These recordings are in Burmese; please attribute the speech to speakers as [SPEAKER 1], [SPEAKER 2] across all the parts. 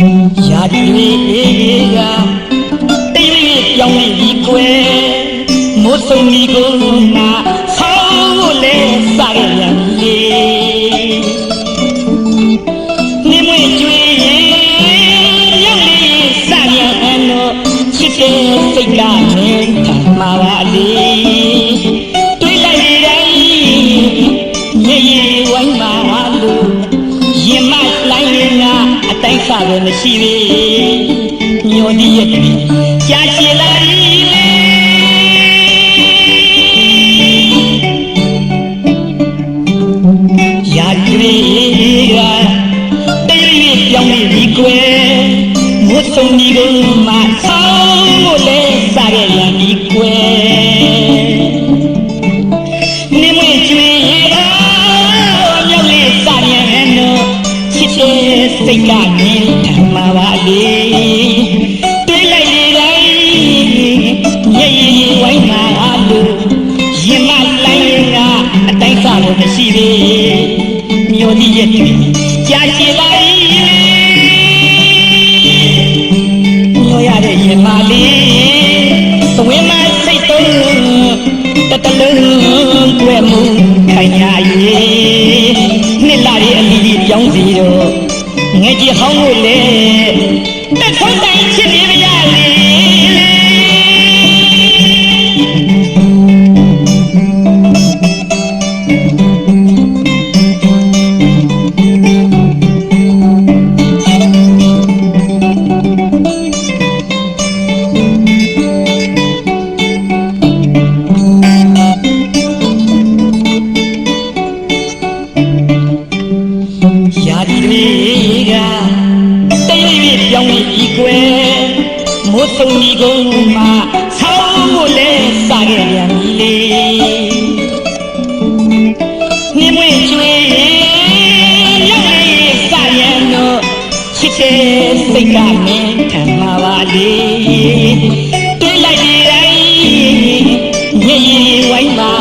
[SPEAKER 1] ကြီးကတိတ်ရိပ်ပြောင်းပြီးကွယ်မိုးစုံကြီးကိုနာဆောင်းကိုလဲစားရရမည်နေမွေကျွေးရင်ရုပ်လေးစရံတော့ချစ်တဲ့စိတ်ကနဲ့ထမှာပါလေ စားပဲမရှိပေညော်ဒီရဲ့ကြာချင်လာလေရာကျွေးကတရရပြောင်းနေပြီကွယ်မိုးစုံဒီကို စိတ်ကနေထမ်းမှာပါလေတွေးလိုက်ရတိုင်းညရည်ဝိုင်းမှာလို့ရင်မလိုက်ရင်ကအတိုင်းစားလို့မရှိသေးမျိုးဒီရဲ့တွေကြာရှည် ငယ် တွေကတရရပြောင်းပြီးကွယ်မိုးစုံကြီးကုန်မှဆောင်းကိုလဲစားခဲ့ရမည်လေနှင်းမွေကျွေးရောက်လေးစားရန်တော့ချစ်တဲ့စိတ်ကမင်းထမ်းမှာပါလေတွေးလိုက်ဒီတိုင်းညရည်ဝိုင်းပါ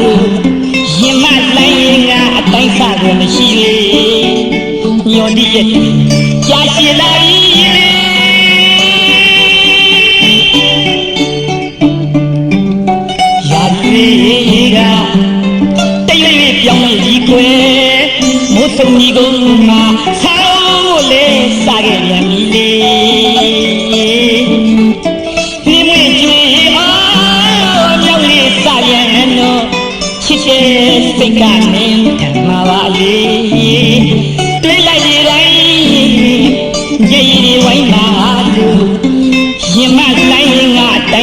[SPEAKER 1] လို့ရင်မလိုက်ရင်ကအတိုင်းစားကိုမရှိလေ ညော်ဒီရဲ့ကြာရှည်လိုက်ရာတွေကတရရပြောင်းနေကြီးကွယ်မိုးစုံကြီးကုန်မှာဆောင်းကိုလဲစားခဲ့ရမည်လေနှင်းမွေကျွေးအားမြောက်လေးစရံတော့ချစ်တဲ့စိတ်ကနေထမ်းမှာပါလေ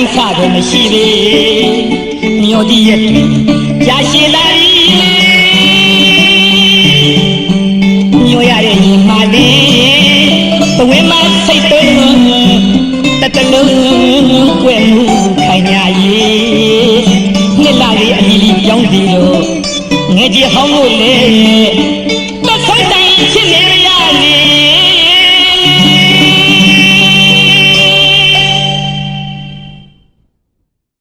[SPEAKER 1] ကအတိုင်းစားတော့မရှိသေးမျောဒီရဲ့ကြာရှည်လာပြီညိုရတဲ့ရင်မလေးဘဝမှာစိတ်တုံးတတလုံးကွယ်မှုခိုင်ညာရေးနှစ်လာလေးအလီလီပြောင်းစီလို့ငယ်ကြီးဟောင်းလို့လေ